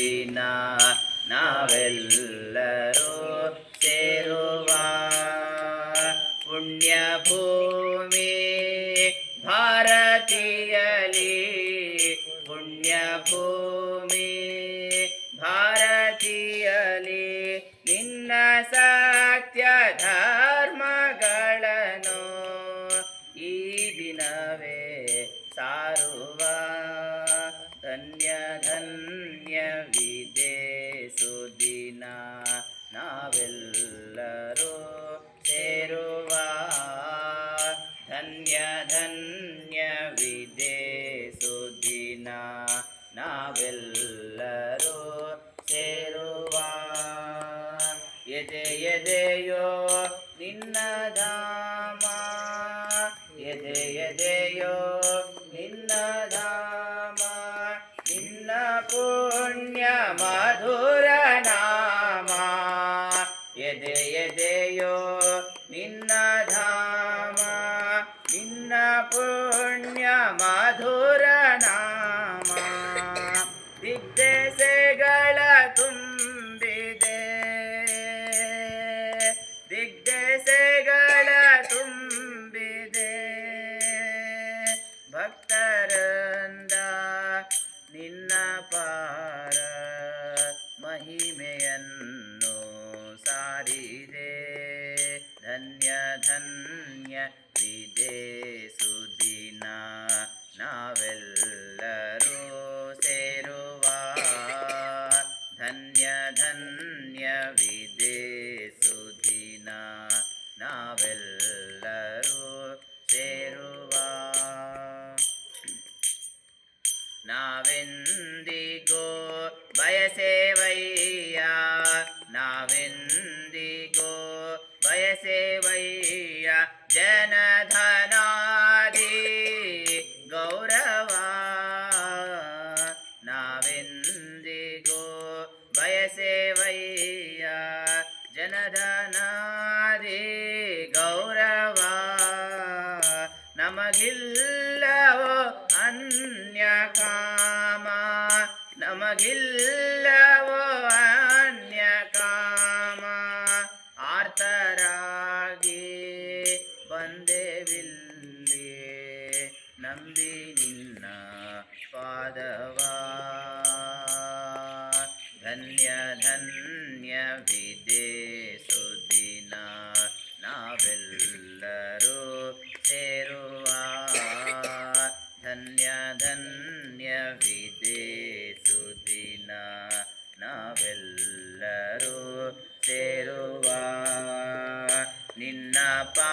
ದಿನ ನಾವೆಲ್ಲರೂ ಸೇರುವ ಪುಣ್ಯ ಭೂಮಿ ಭಾರತೀಯಲಿ. ಪುಣ್ಯ ಭೂಮಿ ಭಾರತೀಯಲಿ. ನಿನ್ನ ಸತ್ಯ ಧರ್ಮಗಳನ್ನು ಈ ದಿನವೇ ಸಾರುವ. ಧನ್ಯ ಧನ್ಯವಿದೆ ಸುದಿನ ನಾವೆಲ್ಲರೂ ಸೇರುವ ಧನ್ಯ ಧನ್ಯವಿದೆ ಸುದಿನ ನಾವೆಲ್ಲರೂ ಸೇರುವ ಎದೆ ಎದೆಯೋ ನಿನ್ನ ಧಾಮ ಎದೆ ಎದೆಯೋ నిన్న పుణ్య మధుర నామ ఎదే ఎదೆಯೋ నిన్న ధామ నిన్న పుణ్య మధుర ನಿನ್ನ ಪಾರ ಮಹಿಮೆಯನ್ನು ಸಾರಿದೆ. ಧನ್ಯ ಧನ್ಯ ವಿದೆ ಸುದಿನ. ನಾವೆಲ್ಲರೂ ಸೇರುವ. ಧನ್ಯ ಧನ್ಯವಿದೆ ಸುದಿನ. ನಾವೆಲ್ಲರೂ ಸೇರುವ. ನಾವೆಂದಿಗೋ ಬಯಸೇವಯ್ಯ ನಾವೆಂದಿಗೋ ಬಯಸೇವಯ್ಯ ಜನಧನಾದಿ ಗೌರವ ನಾವೆಂದಿಗೋ ಬಯಸೇವಯ್ಯ ಜನಧನಾದಿ ಗೌರವ ನಮಗಿಲ್ಲವೋ ನಮಗಿಲ್ಲವೋ ಅನ್ಯ ಕಾಮ, ಆರ್ತರಾಗಿ ಬಂದೇವಿಲ್ಲಿ, ನಂಬಿ ನಿನ್ನ ಪಾದವ. ಧನ್ಯ ಧನ್ಯವಿದೆ ಸುದಿನ ನಾವೆಲ್ಲರೂ ಸೇರುವ. ಧನ್ಯ ಧನ್ಯವಿದೆ ಸುದಿನ ನಾವೆಲ್ಲರೂ ಸೇರುವ ನಿನ್ನ ಪಾ